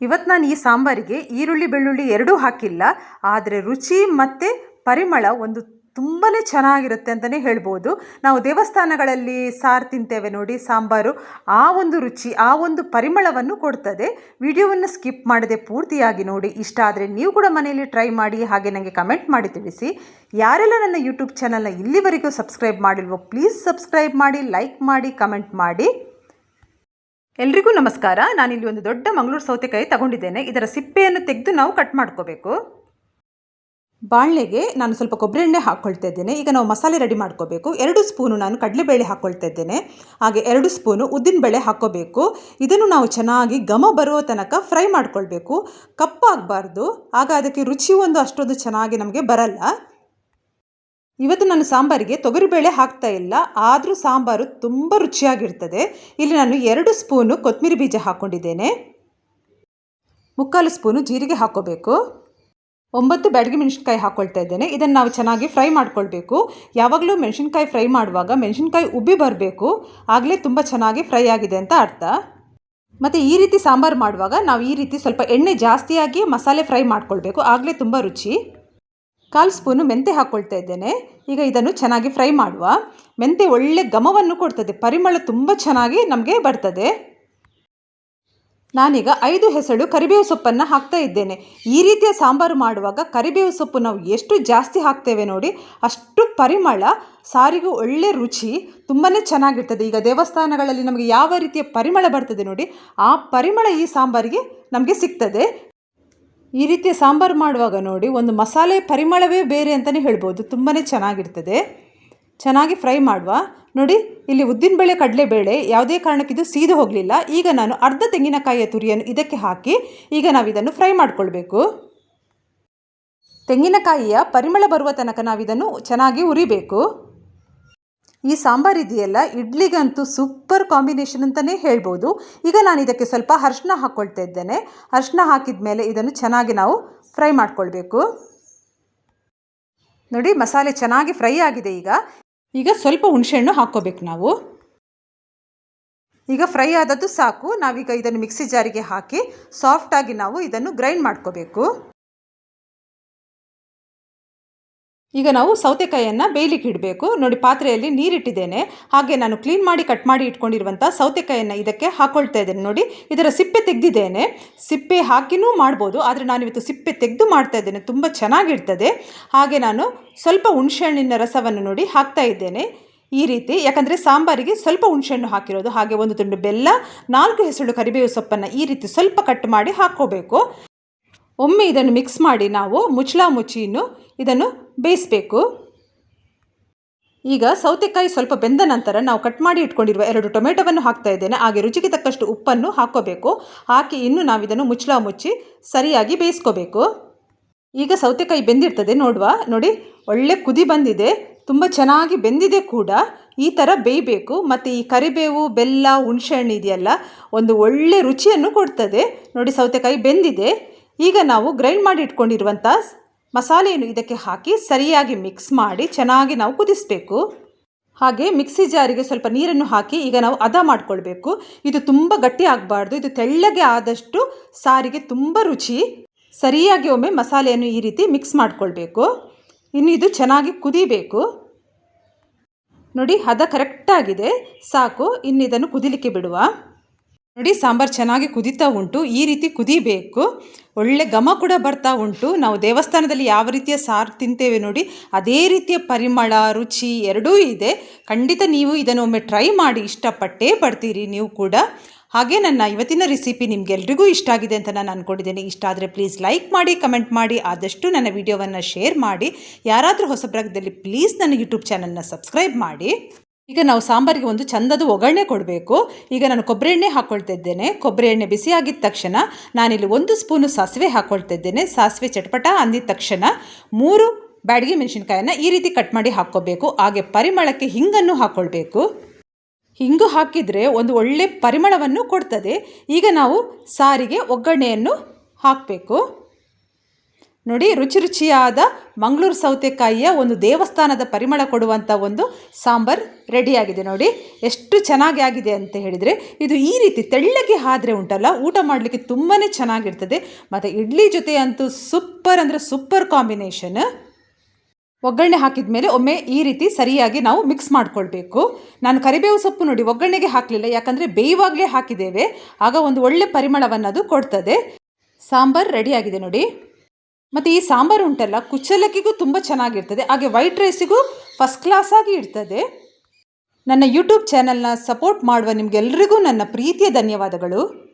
ಇವತ್ತು ನಾನು ಈ ಸಾಂಬಾರಿಗೆ ಈರುಳ್ಳಿ, ಬೆಳ್ಳುಳ್ಳಿ ಎರಡೂ ಹಾಕಿಲ್ಲ, ಆದರೆ ರುಚಿ ಮತ್ತು ಪರಿಮಳ ಒಂದು ತುಂಬಾ ಚೆನ್ನಾಗಿರುತ್ತೆ ಅಂತಲೇ ಹೇಳ್ಬೋದು. ನಾವು ದೇವಸ್ಥಾನಗಳಲ್ಲಿ ಸಾರು ತಿಂತೇವೆ ನೋಡಿ, ಸಾಂಬಾರು, ಆ ಒಂದು ರುಚಿ, ಆ ಒಂದು ಪರಿಮಳವನ್ನು ಕೊಡ್ತದೆ. ವಿಡಿಯೋವನ್ನು ಸ್ಕಿಪ್ ಮಾಡದೆ ಪೂರ್ತಿಯಾಗಿ ನೋಡಿ. ಇಷ್ಟ ಆದರೆ ನೀವು ಕೂಡ ಮನೆಯಲ್ಲಿ ಟ್ರೈ ಮಾಡಿ, ಹಾಗೆ ನನಗೆ ಕಮೆಂಟ್ ಮಾಡಿ ತಿಳಿಸಿ. ಯಾರೆಲ್ಲ ನನ್ನ ಯೂಟ್ಯೂಬ್ ಚಾನಲ್ನ ಇಲ್ಲಿವರೆಗೂ ಸಬ್ಸ್ಕ್ರೈಬ್ ಮಾಡಿಲ್ವೋ, ಪ್ಲೀಸ್ ಸಬ್ಸ್ಕ್ರೈಬ್ ಮಾಡಿ, ಲೈಕ್ ಮಾಡಿ, ಕಮೆಂಟ್ ಮಾಡಿ. ಎಲ್ರಿಗೂ ನಮಸ್ಕಾರ. ನಾನಿಲ್ಲಿ ಒಂದು ದೊಡ್ಡ ಮಂಗಳೂರು ಸೌತೆಕಾಯಿ ತಗೊಂಡಿದ್ದೇನೆ. ಇದರ ಸಿಪ್ಪೆಯನ್ನು ತೆಗೆದು ನಾವು ಕಟ್ ಮಾಡ್ಕೋಬೇಕು. ಬಾಳೆಗೆ ನಾನು ಸ್ವಲ್ಪ ಕೊಬ್ಬರಿ ಎಣ್ಣೆ ಹಾಕ್ಕೊಳ್ತಾ ಇದ್ದೇನೆ. ಈಗ ನಾವು ಮಸಾಲೆ ರೆಡಿ ಮಾಡ್ಕೋಬೇಕು. ಎರಡು ಸ್ಪೂನು ನಾನು ಕಡಲೆಬೇಳೆ ಹಾಕ್ಕೊಳ್ತಾ ಇದ್ದೇನೆ. ಹಾಗೆ ಎರಡು ಸ್ಪೂನು ಉದ್ದಿನಬೇಳೆ ಹಾಕ್ಕೋಬೇಕು. ಇದನ್ನು ನಾವು ಚೆನ್ನಾಗಿ ಘಮ ಬರುವ ತನಕ ಫ್ರೈ ಮಾಡ್ಕೊಳ್ಬೇಕು. ಕಪ್ಪಾಗಬಾರ್ದು. ಆಗ ಅದಕ್ಕೆ ರುಚಿ ಒಂದು ಅಷ್ಟೊಂದು ಚೆನ್ನಾಗಿ ನಮಗೆ ಬರಲ್ಲ. ಇವತ್ತು ನಾನು ಸಾಂಬಾರಿಗೆ ತೊಗರಿಬೇಳೆ ಹಾಕ್ತಾ ಇಲ್ಲ, ಆದರೂ ಸಾಂಬಾರು ತುಂಬ ರುಚಿಯಾಗಿರ್ತದೆ. ಇಲ್ಲಿ ನಾನು ಎರಡು ಸ್ಪೂನು ಕೊತ್ತಂಬರಿ ಬೀಜ ಹಾಕ್ಕೊಂಡಿದ್ದೇನೆ. ಮುಕ್ಕಾಲು ಸ್ಪೂನು ಜೀರಿಗೆ ಹಾಕ್ಕೋಬೇಕು. ಒಂಬತ್ತು ಬ್ಯಾಡಗಿ ಮೆಣಸಿನ್ಕಾಯಿ ಹಾಕ್ಕೊಳ್ತಾ ಇದ್ದೇನೆ. ಇದನ್ನು ನಾವು ಚೆನ್ನಾಗಿ ಫ್ರೈ ಮಾಡ್ಕೊಳ್ಬೇಕು. ಯಾವಾಗಲೂ ಮೆಣಸಿನ್ಕಾಯಿ ಫ್ರೈ ಮಾಡುವಾಗ ಮೆಣಸಿನ್ಕಾಯಿ ಉಬ್ಬಿ ಬರಬೇಕು. ಆಗಲೇ ತುಂಬ ಚೆನ್ನಾಗಿ ಫ್ರೈ ಆಗಿದೆ ಅಂತ ಅರ್ಥ. ಮತ್ತು ಈ ರೀತಿ ಸಾಂಬಾರು ಮಾಡುವಾಗ ನಾವು ಈ ರೀತಿ ಸ್ವಲ್ಪ ಎಣ್ಣೆ ಜಾಸ್ತಿಯಾಗಿ ಮಸಾಲೆ ಫ್ರೈ ಮಾಡ್ಕೊಳ್ಬೇಕು. ಆಗಲೇ ತುಂಬ ರುಚಿ. ಕಾಲು ಸ್ಪೂನು ಮೆಂತೆ ಹಾಕ್ಕೊಳ್ತಾ ಇದ್ದೇನೆ. ಈಗ ಇದನ್ನು ಚೆನ್ನಾಗಿ ಫ್ರೈ ಮಾಡುವ. ಮೆಂತೆ ಒಳ್ಳೆ ಘಮವನ್ನು ಕೊಡ್ತದೆ. ಪರಿಮಳ ತುಂಬ ಚೆನ್ನಾಗಿ ನಮಗೆ ಬರ್ತದೆ. ನಾನೀಗ ಐದು ಹೆಸಳು ಕರಿಬೇವು ಸೊಪ್ಪನ್ನು ಹಾಕ್ತಾ ಇದ್ದೇನೆ. ಈ ರೀತಿಯ ಸಾಂಬಾರು ಮಾಡುವಾಗ ಕರಿಬೇವು ಸೊಪ್ಪು ನಾವು ಎಷ್ಟು ಜಾಸ್ತಿ ಹಾಕ್ತೇವೆ ನೋಡಿ, ಅಷ್ಟು ಪರಿಮಳ, ಸಾರಿಗೂ ಒಳ್ಳೆ ರುಚಿ ತುಂಬಾ ಚೆನ್ನಾಗಿರ್ತದೆ. ಈಗ ದೇವಸ್ಥಾನಗಳಲ್ಲಿ ನಮಗೆ ಯಾವ ರೀತಿಯ ಪರಿಮಳ ಬರ್ತದೆ ನೋಡಿ, ಆ ಪರಿಮಳ ಈ ಸಾಂಬಾರಿಗೆ ನಮಗೆ ಸಿಗ್ತದೆ. ಈ ರೀತಿಯ ಸಾಂಬಾರು ಮಾಡುವಾಗ ನೋಡಿ ಒಂದು ಮಸಾಲೆ ಪರಿಮಳವೇ ಬೇರೆ ಅಂತಲೇ ಹೇಳ್ಬೋದು. ತುಂಬಾ ಚೆನ್ನಾಗಿರ್ತದೆ. ಚೆನ್ನಾಗಿ ಫ್ರೈ ಮಾಡುವ. ನೋಡಿ, ಇಲ್ಲಿ ಉದ್ದಿನಬೇಳೆ ಕಡಲೆಬೇಳೆ ಯಾವುದೇ ಕಾರಣಕ್ಕಿದು ಸೀದು ಹೋಗಲಿಲ್ಲ. ಈಗ ನಾನು ಅರ್ಧ ತೆಂಗಿನಕಾಯಿಯ ತುರಿಯನ್ನು ಇದಕ್ಕೆ ಹಾಕಿ ಈಗ ನಾವು ಇದನ್ನು ಫ್ರೈ ಮಾಡಿಕೊಳ್ಬೇಕು. ತೆಂಗಿನಕಾಯಿಯ ಪರಿಮಳ ಬರುವ ತನಕ ನಾವಿದನ್ನು ಚೆನ್ನಾಗಿ ಉರಿಬೇಕು ಈ ಸಾಂಬಾರು ಇದೆಯಲ್ಲ, ಇಡ್ಲಿಗಂತೂ ಸೂಪರ್ ಕಾಂಬಿನೇಷನ್ ಅಂತಲೇ ಹೇಳ್ಬೋದು. ಈಗ ನಾನು ಇದಕ್ಕೆ ಸ್ವಲ್ಪ ಅರ್ಶಿನ ಹಾಕ್ಕೊಳ್ತಾ ಇದ್ದೇನೆ. ಅರ್ಶಿನ ಹಾಕಿದ ಮೇಲೆ ಇದನ್ನು ಚೆನ್ನಾಗಿ ನಾವು ಫ್ರೈ ಮಾಡ್ಕೊಳ್ಬೇಕು. ನೋಡಿ, ಮಸಾಲೆ ಚೆನ್ನಾಗಿ ಫ್ರೈ ಆಗಿದೆ ಈಗ. ಈಗ ಸ್ವಲ್ಪ ಹುಣಸೆಹಣ್ಣು ಹಾಕ್ಕೋಬೇಕು ನಾವು. ಈಗ ಫ್ರೈ ಆದದ್ದು ಸಾಕು. ನಾವೀಗ ಇದನ್ನು ಮಿಕ್ಸಿ ಜಾರಿಗೆ ಹಾಕಿ ಸಾಫ್ಟಾಗಿ ನಾವು ಇದನ್ನು ಗ್ರೈಂಡ್ ಮಾಡ್ಕೋಬೇಕು. ಈಗ ನಾವು ಸೌತೆಕಾಯಿಯನ್ನು ಬೇಯಲಿಕ್ಕೆ ಇಡಬೇಕು. ನೋಡಿ ಪಾತ್ರೆಯಲ್ಲಿ ನೀರಿಟ್ಟಿದ್ದೇನೆ. ಹಾಗೆ ನಾನು ಕ್ಲೀನ್ ಮಾಡಿ ಕಟ್ ಮಾಡಿ ಇಟ್ಕೊಂಡಿರುವಂಥ ಸೌತೆಕಾಯಿಯನ್ನು ಇದಕ್ಕೆ ಹಾಕ್ಕೊಳ್ತಾ ಇದ್ದೇನೆ. ನೋಡಿ, ಇದರ ಸಿಪ್ಪೆ ತೆಗೆದಿದ್ದೇನೆ. ಸಿಪ್ಪೆ ಹಾಕಿನೂ ಮಾಡ್ಬೋದು, ಆದರೆ ನಾನು ಇವತ್ತು ಸಿಪ್ಪೆ ತೆಗೆದು ಮಾಡ್ತಾ ಇದ್ದೇನೆ. ತುಂಬ ಚೆನ್ನಾಗಿರ್ತದೆ. ಹಾಗೆ ನಾನು ಸ್ವಲ್ಪ ಹುಣಸೆಹಣ್ಣಿನ ರಸವನ್ನು ನೋಡಿ ಹಾಕ್ತಾ ಇದ್ದೇನೆ. ಈ ರೀತಿ, ಯಾಕಂದರೆ ಸಾಂಬಾರಿಗೆ ಸ್ವಲ್ಪ ಹುಣಸೆಹಣ್ಣು ಹಾಕಿರೋದು. ಹಾಗೆ ಒಂದು ತುಂಡು ಬೆಲ್ಲ, ನಾಲ್ಕು ಹೆಸರು ಕರಿಬೇವು ಸೊಪ್ಪನ್ನು ಈ ರೀತಿ ಸ್ವಲ್ಪ ಕಟ್ ಮಾಡಿ ಹಾಕ್ಕೋಬೇಕು. ಒಮ್ಮೆ ಇದನ್ನು ಮಿಕ್ಸ್ ಮಾಡಿ ನಾವು ಮುಚ್ಚಳ ಮುಚ್ಚಿನ್ನು ಇದನ್ನು ಬೇಯಿಸಬೇಕು. ಈಗ ಸೌತೆಕಾಯಿ ಸ್ವಲ್ಪ ಬೆಂದ ನಂತರ ನಾವು ಕಟ್ ಮಾಡಿ ಇಟ್ಕೊಂಡಿರುವ ಎರಡು ಟೊಮೆಟೊವನ್ನು ಹಾಕ್ತಾ ಇದ್ದೇನೆ. ಹಾಗೆ ರುಚಿಗೆ ತಕ್ಕಷ್ಟು ಉಪ್ಪನ್ನು ಹಾಕ್ಕೋಬೇಕು. ಹಾಕಿ ಇನ್ನು ನಾವು ಇದನ್ನು ಮುಚ್ಚಳ ಮುಚ್ಚಿ ಸರಿಯಾಗಿ ಬೇಯಿಸ್ಕೋಬೇಕು. ಈಗ ಸೌತೆಕಾಯಿ ಬೆಂದಿರ್ತದೆ ನೋಡುವ. ನೋಡಿ, ಒಳ್ಳೆ ಕುದಿ ಬಂದಿದೆ. ತುಂಬ ಚೆನ್ನಾಗಿ ಬೆಂದಿದೆ ಕೂಡ. ಈ ಥರ ಬೇಯಬೇಕು. ಮತ್ತು ಈ ಕರಿಬೇವು, ಬೆಲ್ಲ ಹುಣಸೆಹಣ್ಣು ಇದೆಯಲ್ಲ, ಒಂದು ಒಳ್ಳೆ ರುಚಿಯನ್ನು ಕೊಡ್ತದೆ. ನೋಡಿ, ಸೌತೆಕಾಯಿ ಬೆಂದಿದೆ. ಈಗ ನಾವು ಗ್ರೈಂಡ್ ಮಾಡಿ ಇಟ್ಕೊಂಡಿರುವಂಥ ಮಸಾಲೆಯನ್ನು ಇದಕ್ಕೆ ಹಾಕಿ ಸರಿಯಾಗಿ ಮಿಕ್ಸ್ ಮಾಡಿ ಚೆನ್ನಾಗಿ ನಾವು ಕುದಿಸಬೇಕು. ಹಾಗೆ ಮಿಕ್ಸಿ ಜಾರಿಗೆ ಸ್ವಲ್ಪ ನೀರನ್ನು ಹಾಕಿ ಈಗ ನಾವು ಹದ ಮಾಡಿಕೊಳ್ಬೇಕು. ಇದು ತುಂಬ ಗಟ್ಟಿ ಆಗಬಾರ್ದು. ಇದು ತೆಳ್ಳಗೆ ಆದಷ್ಟು ಸಾರಿಗೆ ತುಂಬ ರುಚಿ. ಸರಿಯಾಗಿ ಒಮ್ಮೆ ಮಸಾಲೆಯನ್ನು ಈ ರೀತಿ ಮಿಕ್ಸ್ ಮಾಡಿಕೊಳ್ಬೇಕು. ಇನ್ನು ಇದು ಚೆನ್ನಾಗಿ ಕುದಿಬೇಕು. ನೋಡಿ, ಹದ ಕರೆಕ್ಟಾಗಿದೆ ಸಾಕು. ಇನ್ನು ಇದನ್ನು ಕುದಿಲಿಕ್ಕೆ ಬಿಡುವ. ನೋಡಿ, ಸಾಂಬಾರು ಚೆನ್ನಾಗಿ ಕುದೀತಾ ಉಂಟು. ಈ ರೀತಿ ಕುದಿಬೇಕು. ಒಳ್ಳೆ ಘಮ ಕೂಡ ಬರ್ತಾ ಉಂಟು. ನಾವು ದೇವಸ್ಥಾನದಲ್ಲಿ ಯಾವ ರೀತಿಯ ಸಾರು ತಿಂತೇವೆ ನೋಡಿ, ಅದೇ ರೀತಿಯ ಪರಿಮಳ, ರುಚಿ ಎರಡೂ ಇದೆ. ಖಂಡಿತ ನೀವು ಇದನ್ನು ಒಮ್ಮೆ ಟ್ರೈ ಮಾಡಿ, ಇಷ್ಟಪಟ್ಟೇ ಪಡ್ತೀರಿ ನೀವು ಕೂಡ. ಹಾಗೆ ನನ್ನ ಇವತ್ತಿನ ರೆಸಿಪಿ ನಿಮಗೆಲ್ರಿಗೂ ಇಷ್ಟ ಆಗಿದೆ ಅಂತ ನಾನು ಅಂದ್ಕೊಂಡಿದ್ದೇನೆ ಇಷ್ಟ ಆದರೆ ಪ್ಲೀಸ್ ಲೈಕ್ ಮಾಡಿ, ಕಮೆಂಟ್ ಮಾಡಿ, ಆದಷ್ಟು ನನ್ನ ವಿಡಿಯೋವನ್ನು ಶೇರ್ ಮಾಡಿ. ಯಾರಾದರೂ ಹೊಸಬ್ರಾಗದಲ್ಲಿ ಪ್ಲೀಸ್ ನನ್ನ ಯೂಟ್ಯೂಬ್ ಚಾನಲ್ನ ಸಬ್ಸ್ಕ್ರೈಬ್ ಮಾಡಿ. ಈಗ ನಾವು ಸಾಂಬಾರಿಗೆ ಒಂದು ಚಂದದ ಒಗ್ಗರಣೆ ಕೊಡಬೇಕು. ಈಗ ನಾನು ಕೊಬ್ಬರಿ ಎಣ್ಣೆ ಹಾಕ್ಕೊಳ್ತಿದ್ದೇನೆ ಕೊಬ್ಬರಿ ಎಣ್ಣೆ ಬಿಸಿಯಾಗಿದ್ದ ತಕ್ಷಣ ನಾನಿಲ್ಲಿ ಒಂದು ಸ್ಪೂನು ಸಾಸಿವೆ ಹಾಕ್ಕೊಳ್ತಿದ್ದೇನೆ ಸಾಸಿವೆ ಚಟಪಟ ಅಂದಿದ ತಕ್ಷಣ ಮೂರು ಬ್ಯಾಡಗಿ ಮೆಣಸಿನ್ಕಾಯನ್ನು ಈ ರೀತಿ ಕಟ್ ಮಾಡಿ ಹಾಕ್ಕೋಬೇಕು. ಹಾಗೆ ಪರಿಮಳಕ್ಕೆ ಹಿಂಗನ್ನು ಹಾಕ್ಕೊಳ್ಬೇಕು ಹಿಂಗು ಹಾಕಿದರೆ ಒಂದು ಒಳ್ಳೆ ಪರಿಮಳವನ್ನು ಕೊಡ್ತದೆ. ಈಗ ನಾವು ಸಾರಿಗೆ ಒಗ್ಗರಣೆಯನ್ನು ಹಾಕಬೇಕು. ನೋಡಿ, ರುಚಿ ರುಚಿಯಾದ ಮಂಗಳೂರು ಸೌತೆಕಾಯಿಯ ಒಂದು ದೇವಸ್ಥಾನದ ಪರಿಮಳ ಕೊಡುವಂಥ ಒಂದು ಸಾಂಬಾರು ರೆಡಿಯಾಗಿದೆ ನೋಡಿ. ಎಷ್ಟು ಚೆನ್ನಾಗಿ ಆಗಿದೆ ಅಂತ ಹೇಳಿದರೆ, ಇದು ಈ ರೀತಿ ತೆಳ್ಳಗೆ ಆದರೆ ಉಂಟಲ್ಲ, ಊಟ ಮಾಡಲಿಕ್ಕೆ ತುಂಬಾ ಚೆನ್ನಾಗಿರ್ತದೆ. ಮತ್ತು ಇಡ್ಲಿ ಜೊತೆ ಅಂತೂ ಸೂಪರ್ ಅಂದರೆ ಸೂಪರ್ ಕಾಂಬಿನೇಷನ್. ಒಗ್ಗರಣೆ ಹಾಕಿದ ಮೇಲೆ ಒಮ್ಮೆ ಈ ರೀತಿ ಸರಿಯಾಗಿ ನಾವು ಮಿಕ್ಸ್ ಮಾಡ್ಕೊಳ್ಬೇಕು. ನಾನು ಕರಿಬೇವು ಸೊಪ್ಪು ನೋಡಿ ಒಗ್ಗರಣೆಗೆ ಹಾಕಲಿಲ್ಲ, ಯಾಕಂದರೆ ಬೇಯುವಾಗಲೇ ಹಾಕಿದ್ದೇವೆ. ಆಗ ಒಂದು ಒಳ್ಳೆ ಪರಿಮಳವನ್ನು ಅದು ಕೊಡ್ತದೆ. ಸಾಂಬಾರು ರೆಡಿಯಾಗಿದೆ ನೋಡಿ. ಮತ್ತು ಈ ಸಾಂಬಾರು ಉಂಟಲ್ಲ, ಕುಚ್ಚಲಕ್ಕಿಗೂ ತುಂಬ ಚೆನ್ನಾಗಿರ್ತದೆ. ಹಾಗೆ ವೈಟ್ ರೈಸಿಗೂ ಫಸ್ಟ್ ಕ್ಲಾಸಾಗಿ ಇರ್ತದೆ. ನನ್ನ ಯೂಟ್ಯೂಬ್ ಚಾನಲ್ನ ಸಪೋರ್ಟ್ ಮಾಡುವ ನಿಮಗೆಲ್ಲರಿಗೂ ನನ್ನ ಪ್ರೀತಿಯ ಧನ್ಯವಾದಗಳು.